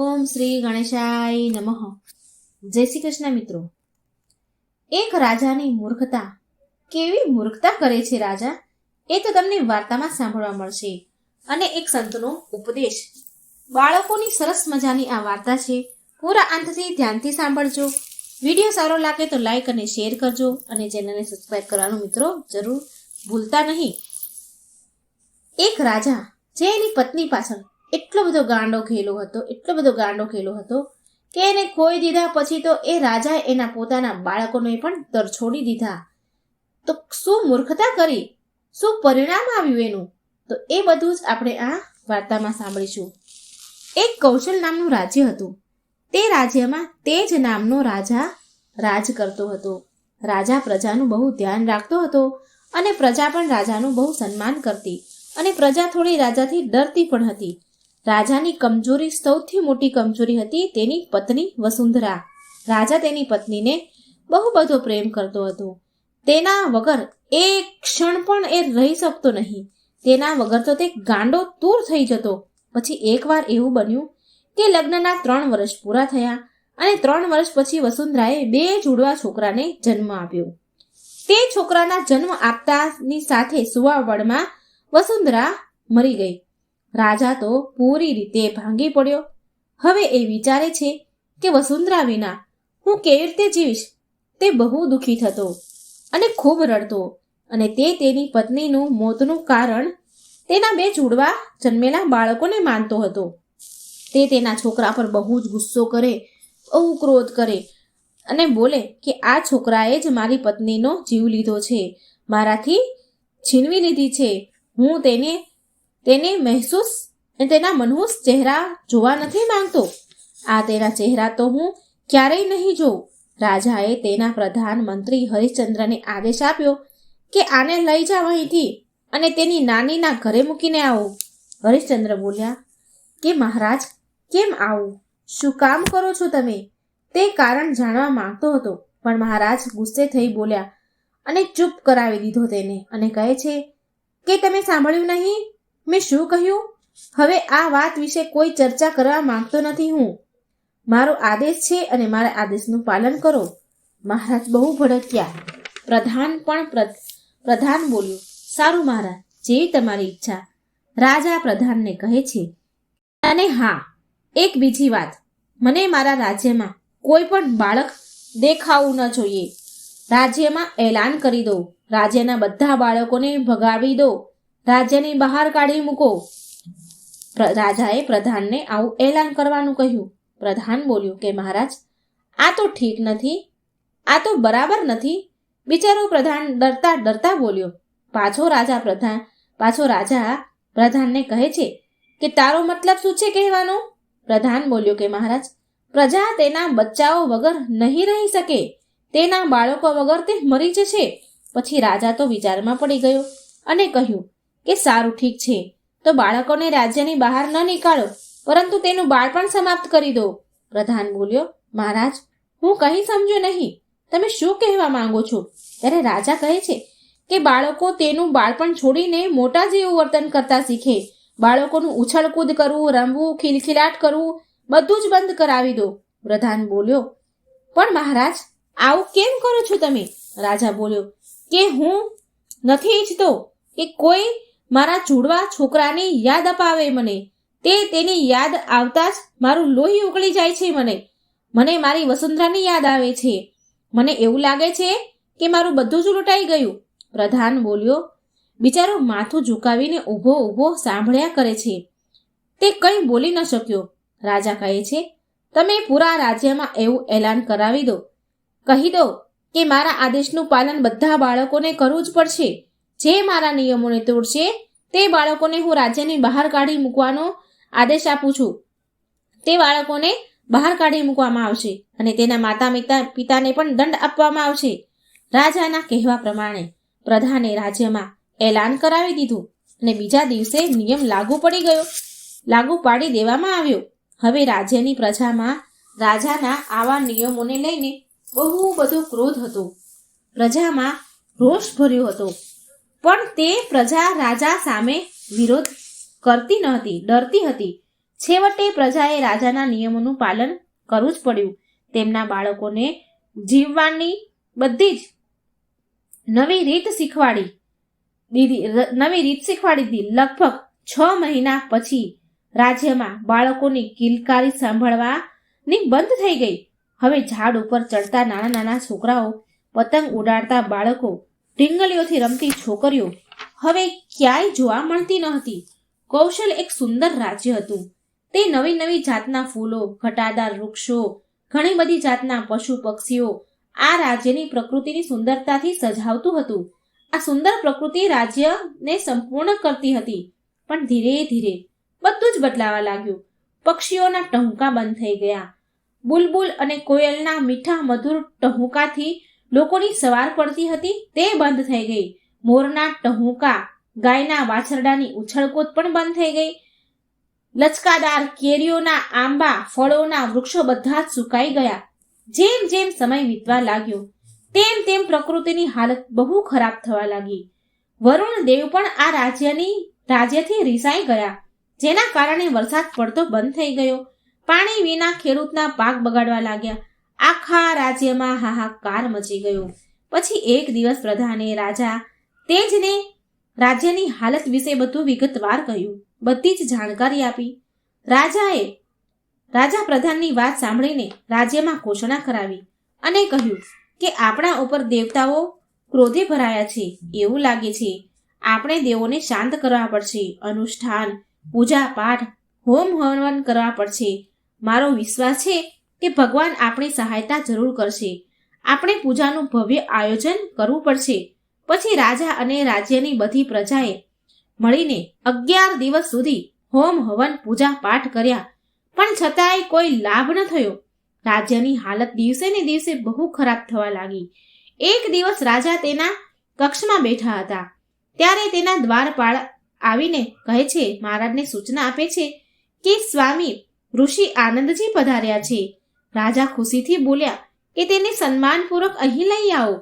ઓમ શ્રી ગણેશાય નમઃ. જય શ્રી કૃષ્ણ મિત્રો. એક રાજાની મૂર્ખતા કેવી મૂર્ખતા કરે છે રાજા? એ તો તમને વાર્તામાં સાંભળવા મળશે. અને એક સંતનો ઉપદેશ. બાળકોની સરસ મજાની આ વાર્તા છે. પૂરા અંતથી ધ્યાનથી સાંભળજો. વીડિયો સારો લાગે તો લાઈક અને શેર કરજો અને ચેનલને સબસ્ક્રાઈબ કરવાનું મિત્રો જરૂર ભૂલતા નહીં. એક રાજા જે એની પત્ની પાછળ એટલો બધો ગાંડો ખેલો હતો, એટલો બધો ગાંડો ખેલો હતો કે એને ખોઈ દીધા પછી તો એ રાજાએ એના પોતાના બાળકોને પણ તરછોડી દીધા. તો શું મૂર્ખતા કરી? શું પરિણામ આવ્યું એનું? તો એ બધું જ આપણે આ વાર્તામાં સાંભળીશું. એક કૌશલ નામનું રાજ્ય હતું. તે રાજ્યમાં તે જ નામનો રાજા રાજ કરતો હતો. રાજા પ્રજાનું બહુ ધ્યાન રાખતો હતો અને પ્રજા પણ રાજાનું બહુ સન્માન કરતી અને પ્રજા થોડી રાજાથી ડરતી પણ હતી. રાજાની કમજોરી સૌથી મોટી કમજોરી હતી તેની પત્ની વસુંધરા. રાજા તેની પત્નીને બહુ બધો પ્રેમ કરતો હતો. તેના વગર એક ક્ષણ પણ એ રહી શકતો નહીં. તેના વગર તો તે ગાંડો તૂર થઈ જતો. પછી એકવાર એવું બન્યું કે લગ્નના ત્રણ વર્ષ પૂરા થયા અને ત્રણ વર્ષ પછી વસુંધરાએ બે જુડવા છોકરાને જન્મ આપ્યો. તે છોકરાના જન્મ આપતાની સાથે સુવાવડમાં વસુંધરા મરી ગઈ. રાજા તો પૂરી રીતે ભાંગી પડ્યો. હવે એ વિચારે છે કે વસુંધરા વિના હું કેવી રીતે જીવીશ? તે બહુ દુઃખી થતો અને ખૂબ રડતો અને તે તેની પત્નીનું મોતનું કારણ તેના બે જુડવા જન્મેલા બાળકોને માનતો હતો. તે તેના છોકરા પર બહુ જ ગુસ્સો કરે, બહુ ક્રોધ કરે અને બોલે કે આ છોકરાએ જ મારી પત્નીનો જીવ લીધો છે. મારાથી છીનવી લીધી છે. હું તેને તેને મહેસૂસ અને તેના મનહૂસ ચહેરા જોવા નથી માંગતો. આ તેના ચહેરા તો હું ક્યારેય નહીં જોઉં. રાજાએ તેના પ્રધાનમંત્રી હરિશ્ચંદ્રને આદેશ આપ્યો કે આને લઈ જાવ અહીંથી અને તેની નાનીના ઘરે મૂકીને આવો. હરિશ્ચંદ્ર બોલ્યા, કે મહારાજ, કેમ આવું? શું કામ કરો છો તમે? તે કારણ જાણવા માંગતો હતો, પણ મહારાજ ગુસ્સે થઈ બોલ્યા અને ચૂપ કરાવી દીધો તેને અને કહે છે કે તમે સાંભળ્યું નહીં? મેં શું કહ્યું? હવે આ વાત વિશે કોઈ ચર્ચા કરવા માંગતો નથી હું. મારો આદેશ છે અને મારા આદેશનું પાલન કરો. મહારાજ બહુ ભડક્યા. પ્રધાન પણ પ્રધાન બોલ્યું, સારું મહારાજ જેવી તમારી ઈચ્છા. રાજા પ્રધાનને કહે છે, અને હા, એક બીજી વાત. મને મારા રાજ્યમાં કોઈ પણ બાળક દેખાવું ન જોઈએ. રાજ્યમાં એલાન કરી દો. રાજ્યના બધા બાળકોને ભગાવી દો. રાજ્યની બહાર કાઢી મૂકો. રાજાએ પ્રધાનને આવું એલાન કરવાનું કહ્યું. પ્રધાન બોલ્યો કે મહારાજ, આ તો ઠીક નથી, આ તો બરાબર નથી. બિચારો પ્રધાન ડરતા ડરતા બોલ્યો. પાછો રાજા પ્રધાન, પાછો રાજા પ્રધાનને કહે છે કે તારો મતલબ શું છે કહેવાનો? પ્રધાન બોલ્યો કે મહારાજ, પ્રજા તેના બચ્ચાઓ વગર નહીં રહી શકે. તેના બાળકો વગર તે મરી જશે. પછી રાજા તો વિચારમાં પડી ગયો અને કહ્યું કે સારું ઠીક છે. તો બાળકોને રાજ્યની બહાર ન નીકાળો, પરંતુ તેનું બાળપણ સમાપ્ત કરી દો. પ્રધાન બોલ્યો, મહારાજ, હું કંઈ સમજ્યો નહીં. તમે શું કહેવા માંગો છો? ત્યારે રાજા કહે છે કે બાળકો તેનું બાળપણ છોડીને મોટા જેવું વર્તન કરતા શીખે. બાળકોનું ઉછળકૂદ કરવું, રમવું, ખિલખિલાટ કરવું, બધું જ બંધ કરાવી દો. પ્રધાન બોલ્યો, પણ મહારાજ, આવું કેમ કરો છો તમે? રાજા બોલ્યો, કે હું નથી ઈચ્છતો કે કોઈ મારા જુડવા છોકરાની યાદ અપાવે મને. તે તેની યાદ આવતા જ મારું લોહી ઉકળી જાય છે મને. મને મારી વસુંધરાની યાદ આવે છે. મને એવું લાગે છે કે મારું બધું જ લૂંટાઈ ગયું. પ્રધાન બોલ્યો, બિચારો માથું ઝુકાવીને ઊભો ઊભો સાંભળ્યા કરે છે. તે કંઈ બોલી ન શક્યો. રાજા કહે છે, તમે પૂરા રાજ્યમાં એવું એલાન કરાવી દો. કહી દો કે મારા આદેશનું પાલન બધા બાળકોને કરવું જ પડશે. જે મારા નિયમોને તોડશે, તે બાળકોને હું રાજ્યની બહાર કાઢી મૂકવાનો આદેશ આપું છું. તે બાળકોને બહાર કાઢી મૂકવામાં આવશે અને તેના માતા પિતા પિતાને પણ દંડ આપવામાં આવશે. રાજાના કહેવા પ્રમાણે પ્રધાને રાજ્યમાં એલાન કરાવી દીધું અને બીજા દિવસે નિયમ લાગુ પડી ગયો. લાગુ પાડી દેવામાં આવ્યો. હવે રાજ્યની પ્રજામાં રાજાના આવા નિયમોને લઈને બહુ બધો ક્રોધ હતો. પ્રજામાં રોષ ભર્યો હતો. પણ તે પ્રજા રાજા સામે વિરોધ કરતી ન હતી ડરતી હતી. છેવટે પ્રજાએ રાજાના નિયમોનું પાલન કરવું જ પડ્યું. તેમના બાળકોને જીવવાની બધી જ નવી રીત શીખવાડી દીધી નવી રીત શીખવાડી દીધી. લગભગ છ મહિના પછી રાજ્યમાં બાળકોની કિલકારી સાંભળવાની બંધ થઈ ગઈ. હવે ઝાડ ઉપર ચડતા નાના નાના છોકરાઓ પતંગ ઉડાડતા બાળકો ઢીંગલીઓથી રમતી છોકરીઓ હવે ક્યાંય જોવા મળતી ન હતી. કૌશલ એક સુંદર રાજ્ય હતું. તે નવી નવી જાતના ફૂલો, ઘટાદાર વૃક્ષો, ઘણી બધી જાતના પશુ પક્ષીઓ આ રાજ્યની પ્રકૃતિની સુંદરતાથી સજાવતું હતું. આ સુંદર પ્રકૃતિ રાજ્યને સંપૂર્ણ કરતી હતી, પણ ધીરે ધીરે બધું જ બદલાવા લાગ્યું. પક્ષીઓના ટહુકા બંધ થઈ ગયા. બુલબુલ અને કોયલના મીઠા મધુર ટહુકાથી લોકોની સવાર પડતી હતી તે બંધ થઈ ગઈ. મોરના ટહુકા, ગાયના વાછરડાની ઉછળકોત પણ બંધ થઈ ગઈ. લચકાદાર કેરીઓના આંબા, ફળોના વૃક્ષો બધા જ સુકાઈ ગયા. જેમ જેમ સમય વીતવા લાગ્યો, તેમ તેમ પ્રકૃતિની હાલત બહુ ખરાબ થવા લાગી. વરુણ દેવ પણ આ રાજ્યની, રાજ્યથી રિસાઈ ગયા. જેના કારણે વરસાદ પડતો બંધ થઈ ગયો. પાણી વિના ખેડૂતના પાક બગાડવા લાગ્યા. આખા રાજ્યમાં હાહાકાર મચી ગયો. પછી એક દિવસ પ્રધાને રાજા તેજને રાજ્યની હાલત વિશે બધું વિગતવાર કહ્યું. બધી જ જાણકારી આપી. રાજાએ રાજા પ્રધાનની વાત સાંભળીને રાજ્યમાં ઘોષણા કરાવી અને કહ્યું કે આપણા ઉપર દેવતાઓ ક્રોધે ભરાયા છે, એવું લાગે છે. આપણે દેવોને શાંત કરવા પડશે, અનુષ્ઠાન, પૂજા પાઠ, હોમ હવન કરવા પડશે. મારો વિશ્વાસ છે કે ભગવાન આપણી સહાયતા જરૂર કરશે. આપણે પૂજાનું ભવ્ય આયોજન કરવું પડશે. પછી રાજા અને રાજ્યની બધી પ્રજાએ મળીને અગિયાર દિવસ સુધી હોમ હવન પૂજા પાઠ કર્યા. પણ છતાંય કોઈ લાભ ન થયો. રાજ્યની હાલત દિવસે ને દિવસે બહુ ખરાબ થવા લાગી. એક દિવસ રાજા તેના કક્ષમાં બેઠા હતા. ત્યારે તેના દ્વારપાળ આવીને કહે છે, મહારાજને સૂચના આપે છે કે સ્વામી ઋષિ આનંદજી પધાર્યા છે. રાજા ખુશીથી બોલ્યા કે તેને સન્માનપૂર્વક અહીં લઈ આવો.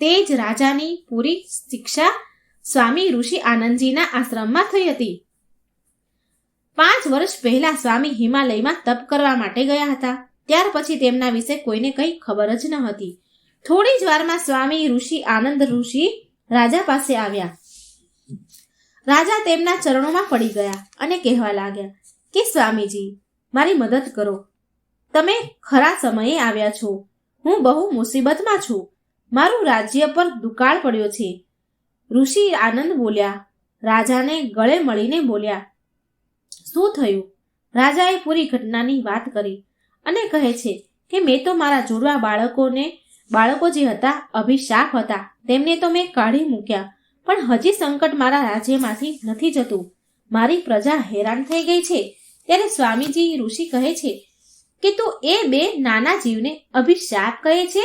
તે જ રાજાની પૂરી શિક્ષા સ્વામી ઋષિ આનંદજીના આશ્રમમાં થઈ હતી. પાંચ વર્ષ પહેલા સ્વામી હિમાલયમાં તપ કરવા માટે ગયા હતા. ત્યાર પછી તેમના વિશે કોઈને કંઈ ખબર જ ન હતી. થોડી જ વારમાં સ્વામી ઋષિ આનંદ ઋષિ રાજા પાસે આવ્યા. રાજા તેમના ચરણોમાં પડી ગયા અને કહેવા લાગ્યા કે, સ્વામીજી, મારી મદદ કરો. તમે ખરા સમયે આવ્યા છો. હું બહુ મુસીબતમાં છું. મારું રાજ્ય પર દુકાળ પડ્યો છે. ઋષિ આનંદ બોલ્યા. રાજાને ગળે મળીને બોલ્યા. શું થયું? રાજાએ પૂરી ઘટનાની વાત કરી અને કહે છે કે મેં તો મારા જોડવા બાળકોને, બાળકો જે હતા, અભિશાપ હતા. તેમને તો મેં કાઢી મૂક્યા. પણ હજી સંકટ મારા રાજ્યમાંથી નથી જતું. મારી પ્રજા હેરાન થઈ ગઈ છે. ત્યારે સ્વામીજી ઋષિ કહે છે કે તું એ બે નાના જીવને અભિશાપ કહે છે?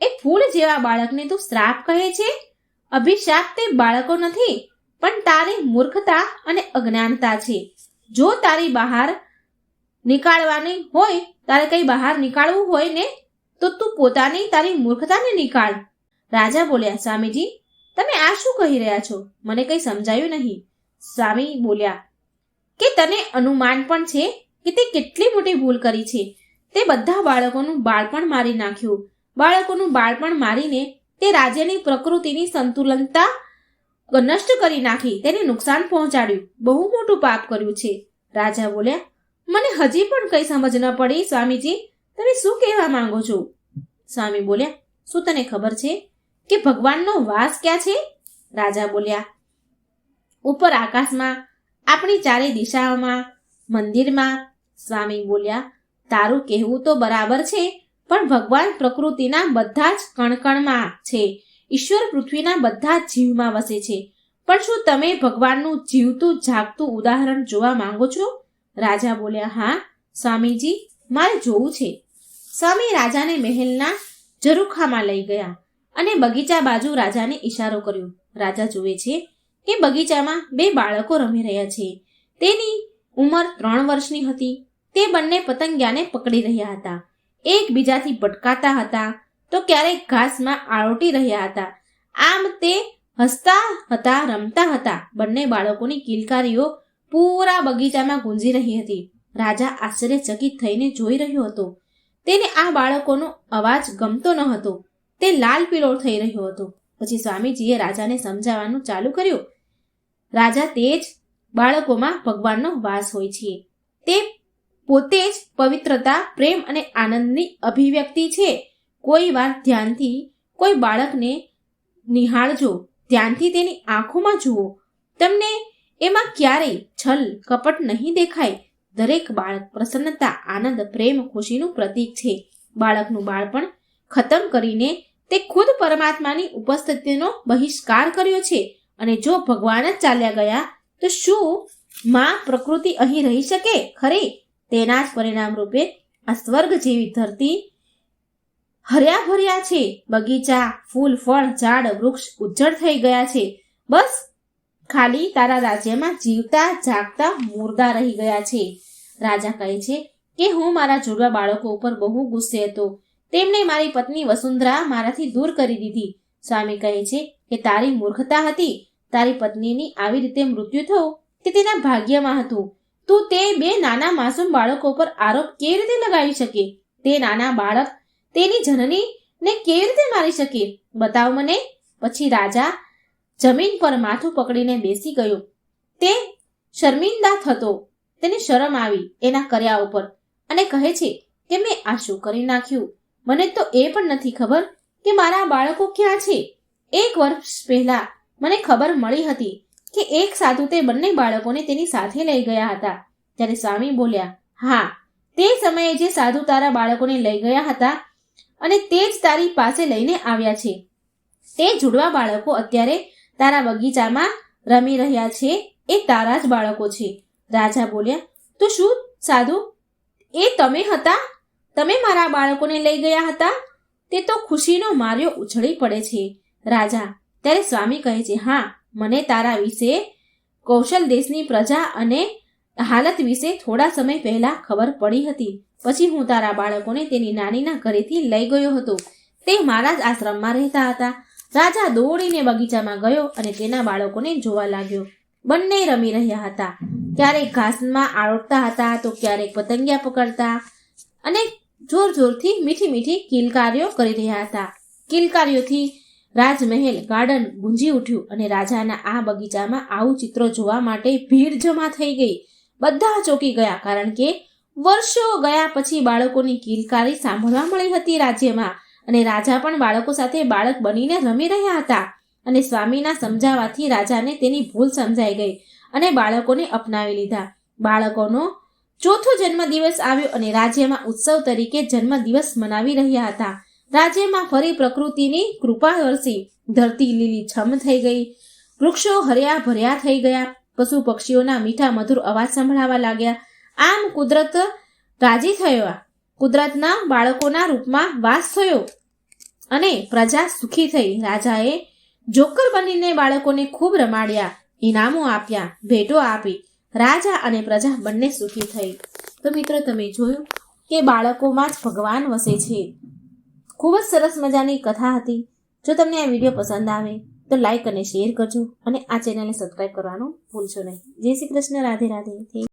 એ ફૂલ જેવા બાળકને તું શ્રાપ કહે છે? અભિશાપ તે બાળકો નથી, પણ તારી મૂર્ખતા અને અજ્ઞાનતા છે. જો તારી બહાર નીકાળવાની હોય, તારે કઈ બહાર નીકાળવું હોય ને, તો તું પોતાની તારી મૂર્ખતાને નીકાળ. રાજા બોલ્યા, સ્વામીજી, તમે આ શું કહી રહ્યા છો? મને કંઈ સમજાયું નહીં. સ્વામી બોલ્યા, કે તને અનુમાન પણ છે કે તે કેટલી મોટી ભૂલ કરી છે? તે બધા બાળકોનું બાળપણ મારી નાખ્યું. બાળકોનું બાળપણ મારીને તે રાજ્યની પ્રકૃતિની સંતુલનતા નષ્ટ કરી નાખી, તેને નુકસાન પહોંચાડ્યું. બહુ મોટું પાપ કર્યું છે. રાજા બોલ્યા, મને હજી પણ કઈ સમજ ન પડી, સ્વામીજી. તમે શું કહેવા માંગો છો? સ્વામી બોલ્યા, શું તને ખબર છે કે ભગવાનનો વાસ ક્યાં છે? રાજા બોલ્યા, ઉપર આકાશમાં, આપણી ચારે દિશાઓમાં, મંદિરમાં સ્વામી બોલ્યા, તારું કહેવું તો બરાબર છે, પણ ભગવાન પ્રકૃતિના બધા જ કણકણમાં છે. ઈશ્વર પૃથ્વીના બધા જ જીવમાં વસે છે. પણ શું તમે ભગવાનનું જીવતું, જાગતું ઉદાહરણ જોવા માંગો છો? રાજા બોલ્યા, હા, સ્વામીજી, મારે જોવું છે. સ્વામી રાજાને મહેલના ઝરૂખામાં લઈ ગયા અને બગીચા બાજુ રાજાને ઈશારો કર્યો. રાજા જુએ છે કે બગીચામાં બે બાળકો રમી રહ્યા છે. તેની ઉંમર ત્રણ વર્ષની હતી. તે બંને પતંગિયાને પકડી રહ્યા હતા. એકબીજાથી ભટકાતા હતા. તો ક્યારેક ઘાસમાં આળોટી રહ્યા હતા. આમ તે હસતા હતા, રમતા હતા. બંને બાળકોની કિલકારીઓ પૂરા બગીચામાં ગુંજી રહી હતી. રાજા આશ્ચર્યચકિત થઈને જોઈ રહ્યો હતો. તેને આ બાળકોનો અવાજ ગમતો ન હતો. તે લાલ પીળો થઈ રહ્યો હતો. પછી સ્વામીજીએ રાજાને સમજાવવાનું ચાલુ કર્યું. રાજા, તે જ બાળકોમાં ભગવાનનો વાસ હોય છે. તે પોતે જ પવિત્રતા, પ્રેમ અને આનંદની અભિવ્યક્તિ છે. કોઈ વાર ધ્યાનથી કોઈ બાળકને નિહાળજો. ધ્યાનથી તેની આંખોમાં જુઓ. તમને એમાં ક્યારેય છલ, કપટ નહીં દેખાય. દરેક બાળક પ્રસન્નતા, આનંદ, પ્રેમ, ખુશીનું પ્રતીક છે. બાળકનું બાળપણ ખતમ કરીને તે ખુદ પરમાત્માની ઉપસ્થિતિનો બહિષ્કાર કર્યો છે. અને જો ભગવાન જ ચાલ્યા ગયા તો શું માં પ્રકૃતિ અહીં રહી શકે? ખરી. તેના જ પરિણામ રૂપે આ સ્વર્ગ જેવી ધરતી હર્યા ભર્યા છે. બગીચા, ફૂલ, ફળ, ઝાડ, વૃક્ષ ઉજ્જળ થઈ ગયા છે. બસ ખાલી તારા રાજ્યમાં જીવતા, જાગતા, મુર્દા રહી ગયા છે. રાજા કહે છે કે હું મારા જોડવા બાળકો ઉપર બહુ ગુસ્સે હતો. તેમણે મારી પત્ની વસુંધરા મારાથી દૂર કરી દીધી. સ્વામી કહે છે કે તારી મૂર્ખતા હતી. તારી પત્નીની આવી રીતે મૃત્યુ થયું તે તેના ભાગ્યમાં હતું, તું તે બે નાના માસૂમ બાળકો પર આરોપ કેવી રીતે લગાવી શકે? તે નાના બાળક તેની જનની ને કેવી રીતે મારી શકે? બતાવ મને. પછી રાજા જમીન પર માથું પકડીને બેસી ગયો. તે શર્મિંદા થતો. તેને શરમ આવી એના કર્યા ઉપર અને કહે છે કે મેં આ શું કરી નાખ્યું? મને તો એ પણ નથી ખબર કે મારા બાળકો ક્યાં છે. એક વર્ષ પહેલા મને ખબર મળી હતી કે એક સાધુ તે બંને બાળકોને તેની સાથે લઈ ગયા હતા. ત્યારે સ્વામી બોલ્યા, હા, તે સમયે જે સાધુ તારા બાળકોને લઈ ગયા હતા અને તે જ તારી પાસે લઈને આવ્યા છે. તે જુડવા બાળકો અત્યારે તારા બગીચામાં રમી રહ્યા છે. એ તારા જ બાળકો છે. રાજા બોલ્યા, તો શું, સાધુ, એ તમે હતા? તમે મારા બાળકોને લઈ ગયા હતા? તે તો ખુશીનો માર્યો ઉછળી પડે છે. રાજા ત્યારે સ્વામી કહે છે, હા, મને તારા વિશે કૌશલ દેશની પ્રજા અને હાલત વિશે થોડા સમય પહેલા ખબર પડી હતી. પછી હું તારા બાળકોને તેની નાનીના ઘરેથી લઈ ગયો હતો. તે મારા જ આશ્રમમાં રહેતા હતા. રાજા દોડીને બગીચામાં ગયો અને તેના બાળકોને જોવા લાગ્યો. બંને રમી રહ્યા હતા. ક્યારેક ઘાસમાં આળોટતા હતા તો ક્યારેક પતંગિયા પકડતા અને જોર જોરથી મીઠી મીઠી કિલકારીઓ કરી રહ્યા હતા. કિલકારીઓથી રાજમહેલ ગાર્ડન ગુંજી ઉઠ્યું અને રાજાના આ બગીચામાં આવું ચિત્રો જોવા માટે ભીડ જમા થઈ ગઈ. બધા ચોકી ગયા કારણ કે વર્ષો ગયા પછી બાળકોની કિલકારી સાંભળવા મળી હતી રાજ્યમાં અને રાજા પણ બાળકો સાથે બાળક બનીને રમી રહ્યા હતા અને સ્વામીના સમજાવવાથી રાજાને તેની ભૂલ સમજાઈ ગઈ અને બાળકોને અપનાવી લીધા. બાળકોનો ચોથો જન્મદિવસ આવ્યો અને રાજ્યમાં ઉત્સવ તરીકે જન્મદિવસ મનાવી રહ્યા હતા. રાજ્યમાં ફરી પ્રકૃતિની કૃપા વરસી ધરતી લીલી છમ થઈ ગઈ. વૃક્ષો હર્યા ભર્યા થઈ ગયા. પશુ પક્ષીઓના મીઠા મધુર અવાજ સંભળાવા લાગ્યા. આમ કુદરત રાજી થયો. કુદરતના બાળકોના રૂપમાં વાસ થયો. અને પ્રજા સુખી થઈ. રાજાએ જોકર બનીને બાળકોને ખૂબ રમાડ્યા. ઇનામો આપ્યા. ભેટો આપી. રાજા અને પ્રજા બંને સુખી થઈ. તો મિત્રો, તમે જોયું કે બાળકોમાં જ ભગવાન વસે છે. ખૂબ જ સરસ મજાની કથા હતી. જો તમને આ વીડિયો પસંદ આવે, તો લાઈક અને શેર કરજો અને આ ચેનલને સબસ્ક્રાઈબ કરવાનું ભૂલશો નહીં. જય શ્રી કૃષ્ણ, રાધે રાધે.